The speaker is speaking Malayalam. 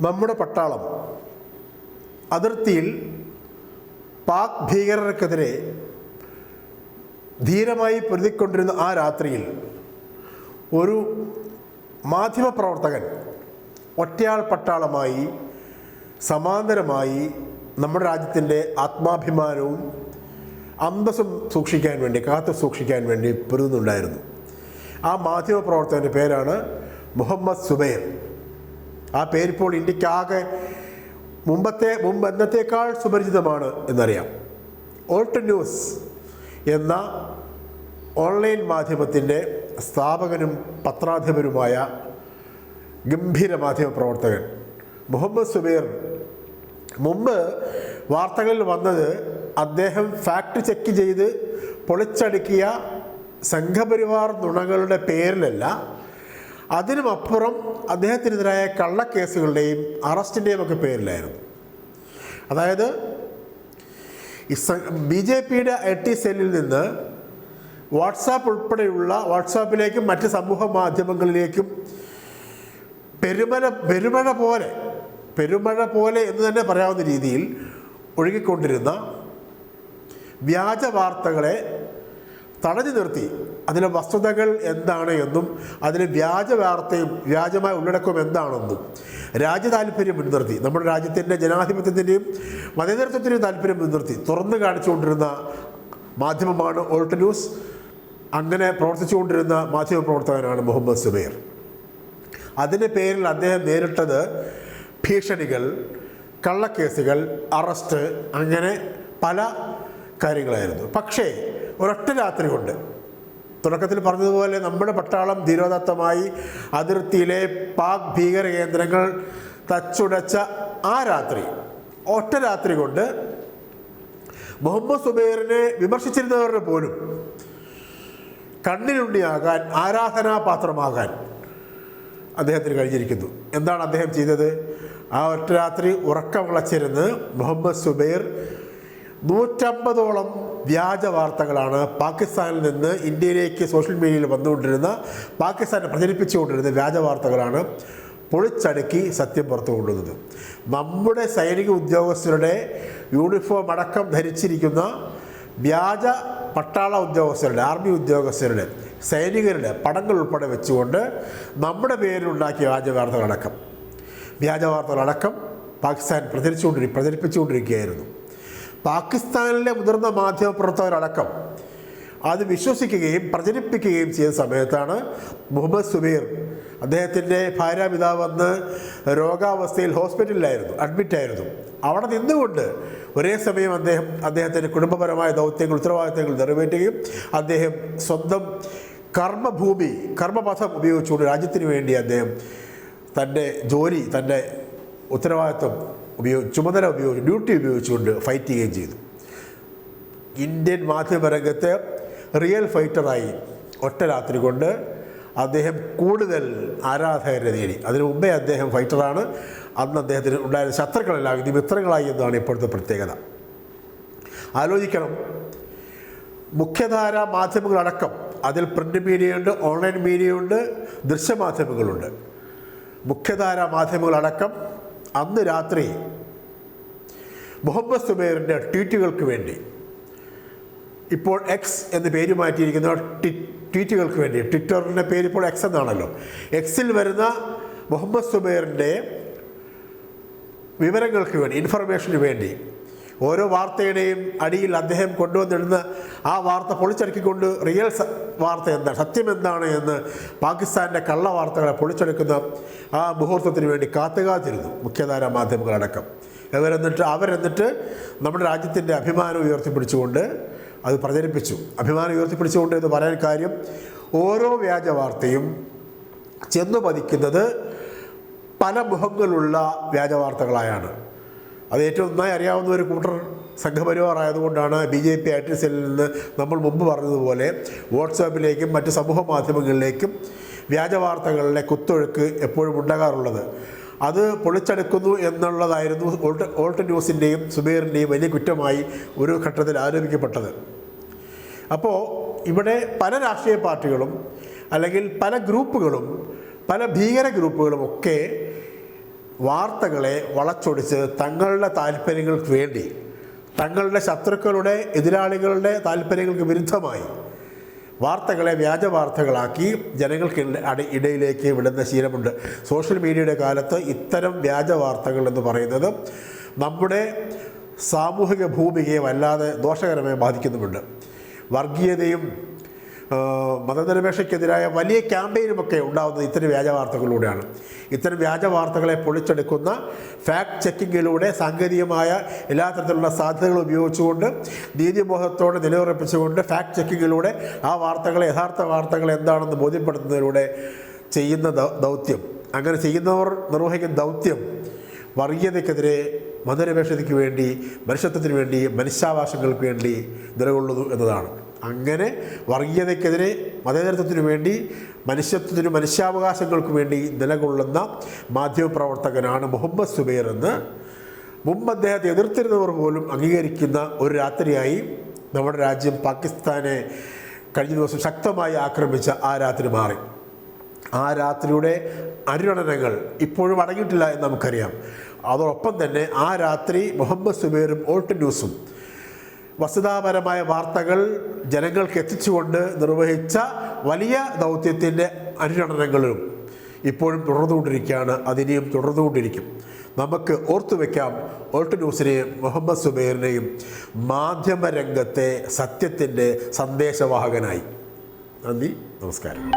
നമ്മുടെ പട്ടാളം അതിർത്തിയിൽ പാക് ഭീകരർക്കെതിരെ ധീരമായി പൊരുതിക്കൊണ്ടിരുന്ന ആ രാത്രിയിൽ ഒരു മാധ്യമപ്രവർത്തകൻ ഒറ്റയാൾ പട്ടാളമായി സമാന്തരമായി നമ്മുടെ രാജ്യത്തിന്റെ ആത്മാഭിമാനവും അന്തസ്സും സൂക്ഷിക്കാൻ വേണ്ടി കാത്തു സൂക്ഷിക്കാൻ വേണ്ടി പൊരുതുന്നുണ്ടായിരുന്നു. ആ മാധ്യമപ്രവർത്തകന്റെ പേരാണ് മുഹമ്മദ് സുബൈർ. ആ പേരിപ്പോൾ ഇന്ത്യക്കാകെ മുമ്പത്തെ മുമ്പ് എന്നത്തേക്കാൾ സുപരിചിതമാണ് എന്നറിയാം. ഓൾട്ട് ന്യൂസ് എന്ന ഓൺലൈൻ മാധ്യമത്തിന്റെ സ്ഥാപകനും പത്രാധിപരുമായ ഗംഭീര മാധ്യമ പ്രവർത്തകൻ മുഹമ്മദ് സുബൈർ. മുമ്പ് വാർത്തകളിൽ വന്നത് അദ്ദേഹം ഫാക്ട് ചെക്ക് ചെയ്ത് പൊളിച്ചടുക്കിയ സംഘപരിവാർ നുണകളുടെ പേരിലല്ല അതിനുമപ്പുറം അദ്ദേഹത്തിനെതിരായ കള്ളക്കേസുകളുടെയും അറസ്റ്റിന്റെയും ഒക്കെ പേരിലായിരുന്നു. അതായത് ബി ജെ പിയുടെ ഐ ടി സെല്ലിൽ നിന്ന് വാട്സാപ്പ് ഉൾപ്പെടെയുള്ള വാട്സാപ്പിലേക്കും മറ്റ് സമൂഹ മാധ്യമങ്ങളിലേക്കും പെരുമഴ പെരുമഴ പോലെ പെരുമഴ പോലെ എന്ന് തന്നെ പറയാവുന്ന രീതിയിൽ ഒഴുകിക്കൊണ്ടിരുന്ന വ്യാജ വാർത്തകളെ തടഞ്ഞു നിർത്തി അതിലെ വസ്തുതകൾ എന്താണ് എന്നും അതിലെ വ്യാജ വാർത്തയും വ്യാജമായ ഉള്ളടക്കം എന്താണെന്നും. രാജ്യ താല്പര്യം മുൻനിർത്തി. നമ്മുടെ രാജ്യത്തിന്റെ ജനാധിപത്യത്തിന്റെയും മതനേതൃത്വത്തിന്റെയും താല്പര്യം മുൻനിർത്തി. തുറന്നു കാണിച്ചുകൊണ്ടിരുന്ന മാധ്യമമാണ് ഓൾട്ട് ന്യൂസ്. അങ്ങനെ പ്രവർത്തിച്ചുകൊണ്ടിരുന്ന മാധ്യമ പ്രവർത്തകനാണ് മുഹമ്മദ് സുബൈർ. അതിന്റെ പേരിൽ അദ്ദേഹം നേരിട്ടത് ഭീഷണികൾ കള്ളക്കേസുകൾ അറസ്റ്റ് അങ്ങനെ പല കാര്യങ്ങളായിരുന്നു. പക്ഷേ ഒരൊറ്റ രാത്രി കൊണ്ട് തുടക്കത്തിൽ പറഞ്ഞതുപോലെ നമ്മുടെ പട്ടാളം ധീരോദത്തമായി അതിർത്തിയിലെ പാക് ഭീകര കേന്ദ്രങ്ങൾ തച്ചുടച്ച ആ രാത്രി ഒറ്റ രാത്രി കൊണ്ട് മുഹമ്മദ് സുബൈറിനെ വിമർശിച്ചിരുന്നവരുടെ പോലും കണ്ണിലുണ്ണിയാകാൻ ആരാധനാപാത്രമാകാൻ അദ്ദേഹത്തിന് കഴിഞ്ഞിരിക്കുന്നു. എന്താണ് അദ്ദേഹം ചെയ്തത്? ആ ഒറ്റ രാത്രി ഉറക്കം വിളച്ചിരുന്ന് മുഹമ്മദ് സുബൈർ നൂറ്റമ്പതോളം വ്യാജ വാർത്തകളാണ് പാകിസ്ഥാനിൽ നിന്ന് ഇന്ത്യയിലേക്ക് സോഷ്യൽ മീഡിയയിൽ വന്നുകൊണ്ടിരുന്ന പാകിസ്ഥാനെ പ്രചരിപ്പിച്ചുകൊണ്ടിരുന്ന വ്യാജ വാർത്തകളാണ് പൊളിച്ചടുക്കി സത്യം പുറത്തു കൊണ്ടുവന്നത്. നമ്മുടെ സൈനിക ഉദ്യോഗസ്ഥരുടെ യൂണിഫോം അടക്കം ധരിച്ചിരിക്കുന്ന വ്യാജ പട്ടാള ഉദ്യോഗസ്ഥരുടെ ആർമി ഉദ്യോഗസ്ഥരുടെ സൈനികരുടെ പടങ്ങൾ ഉൾപ്പെടെ വെച്ചുകൊണ്ട് നമ്മുടെ പേരിലുണ്ടാക്കിയ വ്യാജ വാർത്തകളടക്കം. വ്യാജ വാർത്തകളടക്കം പാകിസ്ഥാൻ പ്രചരിച്ചുകൊണ്ടിരി പ്രചരിപ്പിച്ചുകൊണ്ടിരിക്കുകയായിരുന്നു. പാകിസ്ഥാനിലെ മുതിർന്ന മാധ്യമപ്രവർത്തകരടക്കം അത് വിശ്വസിക്കുകയും പ്രചരിപ്പിക്കുകയും ചെയ്ത സമയത്താണ് മുഹമ്മദ് സുബീർ അദ്ദേഹത്തിന്റെ ഭാര്യ വന്ന് രോഗാവസ്ഥയിൽ ഹോസ്പിറ്റലിലായിരുന്നു അഡ്മിറ്റായിരുന്നു അവിടെ നിന്നുകൊണ്ട് ഒരേ സമയം അദ്ദേഹം അദ്ദേഹത്തിന്റെ കുടുംബപരമായ ദൗത്യങ്ങൾ ഉത്തരവാദിത്തങ്ങൾ നിറവേറ്റുകയും അദ്ദേഹം സ്വന്തം കർമ്മഭൂമി കർമ്മപഥം ഉപയോഗിച്ചുകൊണ്ട് രാജ്യത്തിന് വേണ്ടി അദ്ദേഹം തന്റെ ജോലി തന്റെ ഉത്തരവാദിത്വം ഉപയോഗി ചുമതല ഉപയോഗിച്ച് ഡ്യൂട്ടി ഉപയോഗിച്ചുകൊണ്ട് ഫൈറ്റ് ചെയ്യുകയും ചെയ്തു. ഇന്ത്യൻ മാധ്യമരംഗത്ത് റിയൽ ഫൈറ്ററായി ഒറ്റ രാത്രി കൊണ്ട് അദ്ദേഹം കൂടുതൽ ആരാധകരെ നേടി. അതിനു മുമ്പേ അദ്ദേഹം ഫൈറ്ററാണ് അന്ന് അദ്ദേഹത്തിന് ഉണ്ടായിരുന്ന ശത്രുക്കളെല്ലാം ഇത് മിത്രങ്ങളായി എന്നാണ് ഇപ്പോഴത്തെ പ്രത്യേകത. ആലോചിക്കണം. മുഖ്യധാര മാധ്യമങ്ങളടക്കം അതിൽ പ്രിന്റ് മീഡിയയുണ്ട് ഓൺലൈൻ മീഡിയയുണ്ട് ദൃശ്യമാധ്യമങ്ങളുണ്ട് മുഖ്യധാര മാധ്യമങ്ങളടക്കം അന്ന് രാത്രി മുഹമ്മദ് സുബൈറിന്റെ ട്വീറ്റുകൾക്ക് വേണ്ടി ഇപ്പോൾ എക്സ് എന്ന് പേര് മാറ്റിയിരിക്കുന്ന ട്വി ട്വീറ്റുകൾക്ക് വേണ്ടി ട്വിറ്ററിന്റെ പേര് ഇപ്പോൾ എക്സ് എന്നാണല്ലോ. എക്സിൽ വരുന്ന മുഹമ്മദ് സുബൈറിന്റെ വിവരങ്ങൾക്ക് വേണ്ടി ഇൻഫർമേഷന് വേണ്ടി ഓരോ വാർത്തയുടെയും അടിയിൽ അദ്ദേഹം കൊണ്ടുവന്നിടുന്ന ആ വാർത്ത പൊളിച്ചടുക്കിക്കൊണ്ട് റിയൽ വാർത്ത എന്താണ്? സത്യം എന്താണ് എന്ന് പാകിസ്ഥാന്റെ കള്ള വാർത്തകളെ പൊളിച്ചെടുക്കുന്ന ആ മുഹൂർത്തത്തിന് വേണ്ടി കാത്തുകാത്തിരുന്നു മുഖ്യധാര മാധ്യമങ്ങളടക്കം. അവരെന്നിട്ട് അവരെന്നിട്ട് നമ്മുടെ രാജ്യത്തിന്റെ അഭിമാനം ഉയർത്തിപ്പിടിച്ചുകൊണ്ട് അത് പ്രചരിപ്പിച്ചു. അഭിമാനം ഉയർത്തിപ്പിടിച്ചുകൊണ്ട് എന്ന് പറയാൻ കാര്യം ഓരോ വ്യാജ വാർത്തയും ചെന്നു പതിക്കുന്നത് പല മുഖങ്ങളുള്ള വ്യാജ വാർത്തകളായാണ്. അത് ഏറ്റവും നന്നായി അറിയാവുന്ന ഒരു കൂട്ടർ സംഘപരിവാർ ആയതുകൊണ്ടാണ് ബി ജെ പി സെല്ലിൽ നിന്ന് നമ്മൾ മുമ്പ് പറഞ്ഞതുപോലെ വാട്സാപ്പിലേക്കും മറ്റ് സമൂഹ മാധ്യമങ്ങളിലേക്കും വ്യാജ വാർത്തകളിലെ കുത്തൊഴുക്ക് എപ്പോഴും ഉണ്ടാകാറുള്ളത്. അത് പൊളിച്ചെടുക്കുന്നു എന്നുള്ളതായിരുന്നു ഓൾട്ട് ഓൾട്ട് ന്യൂസിന്റെയും സുബേറിന്റെയും വലിയ കുറ്റമായി ഒരു ഘട്ടത്തിൽ ആരോപിക്കപ്പെട്ടത്. അപ്പോൾ ഇവിടെ പല രാഷ്ട്രീയ പാർട്ടികളും അല്ലെങ്കിൽ പല ഗ്രൂപ്പുകളും പല ഭീകര ഗ്രൂപ്പുകളും ഒക്കെ വാർത്തകളെ വളച്ചൊടിച്ച് തങ്ങളുടെ താല്പര്യങ്ങൾക്ക് വേണ്ടി തങ്ങളുടെ ശത്രുക്കളുടെ എതിരാളികളുടെ താല്പര്യങ്ങൾക്ക് വിരുദ്ധമായി വാർത്തകളെ വ്യാജ വാർത്തകളാക്കി ജനങ്ങൾക്ക് ഇടയിലേക്ക് വിടുന്ന ശീലമുണ്ട്. സോഷ്യൽ മീഡിയയുടെ കാലത്ത് ഇത്തരം വ്യാജ വാർത്തകൾ എന്ന് പറയുന്നത് നമ്മുടെ സാമൂഹിക ഭൂമികയെ വല്ലാതെ ദോഷകരമായി ബാധിക്കുന്നുമുണ്ട്. വർഗീയതയും മതനിരപേക്ഷയ്ക്കെതിരായ വലിയ ക്യാമ്പയിനുമൊക്കെ ഉണ്ടാകുന്നത് ഇത്തരം വ്യാജ വാർത്തകളിലൂടെയാണ് ഇത്തരം വ്യാജ വാർത്തകളെ പൊളിച്ചെടുക്കുന്ന ഫാക്ട് ചെക്കിങ്ങിലൂടെ സാങ്കേതികമായ എല്ലാ തരത്തിലുള്ള സാധ്യതകൾ ഉപയോഗിച്ചുകൊണ്ട് നീതിബോധത്തോടെ നിലയുറപ്പിച്ചുകൊണ്ട് ഫാക്ട് ചെക്കിങ്ങിലൂടെ ആ വാർത്തകളെ യഥാർത്ഥ വാർത്തകൾ എന്താണെന്ന് ബോധ്യപ്പെടുത്തുന്നതിലൂടെ ചെയ്യുന്ന ദൗത്യം. അങ്ങനെ ചെയ്യുന്നവർ നിർവഹിക്കുന്ന ദൗത്യം വർഗീയതയ്ക്കെതിരെ മതനിരപേക്ഷതയ്ക്ക് വേണ്ടി മനുഷ്യത്വത്തിന് വേണ്ടി മനുഷ്യാവകാശങ്ങൾക്ക് വേണ്ടി നിലകൊള്ളുന്നു എന്നതാണ്. അങ്ങനെ വർഗീയതയ്ക്കെതിരെ മതേതരത്വത്തിനു വേണ്ടി മനുഷ്യത്വത്തിനും മനുഷ്യാവകാശങ്ങൾക്ക് വേണ്ടി നിലകൊള്ളുന്ന മാധ്യമപ്രവർത്തകനാണ് മുഹമ്മദ് സുബൈർ എന്ന് മുമ്പ് അദ്ദേഹത്തെ എതിർത്തിരുന്നവർ പോലും അംഗീകരിക്കുന്ന ഒരു രാത്രിയായി നമ്മുടെ രാജ്യം പാകിസ്ഥാനെ കഴിഞ്ഞ ദിവസം ശക്തമായി ആക്രമിച്ച ആ രാത്രി മാറി. ആ രാത്രിയുടെ അനുരണനങ്ങൾ ഇപ്പോഴും അടങ്ങിയിട്ടില്ല എന്ന് നമുക്കറിയാം. അതോടൊപ്പം തന്നെ ആ രാത്രി മുഹമ്മദ് സുബൈറും ഓൾട്ട് ന്യൂസും വസ്തുതാപരമായ വാർത്തകൾ ജനങ്ങൾക്ക് എത്തിച്ചുകൊണ്ട് നിർവഹിച്ച വലിയ ദൗത്യത്തിന്റെ അനുരണനങ്ങളും ഇപ്പോഴും തുടർന്നുകൊണ്ടിരിക്കുകയാണ്. അതിനെയും തുടർന്നുകൊണ്ടിരിക്കും. നമുക്ക് ഓർത്തു വയ്ക്കാം ഓൾട്ട് ന്യൂസിനെയും മുഹമ്മദ് സുബൈറിനെയും മാധ്യമരംഗത്തെ സത്യത്തിന്റെ സന്ദേശവാഹകനായി. നന്ദി നമസ്കാരം.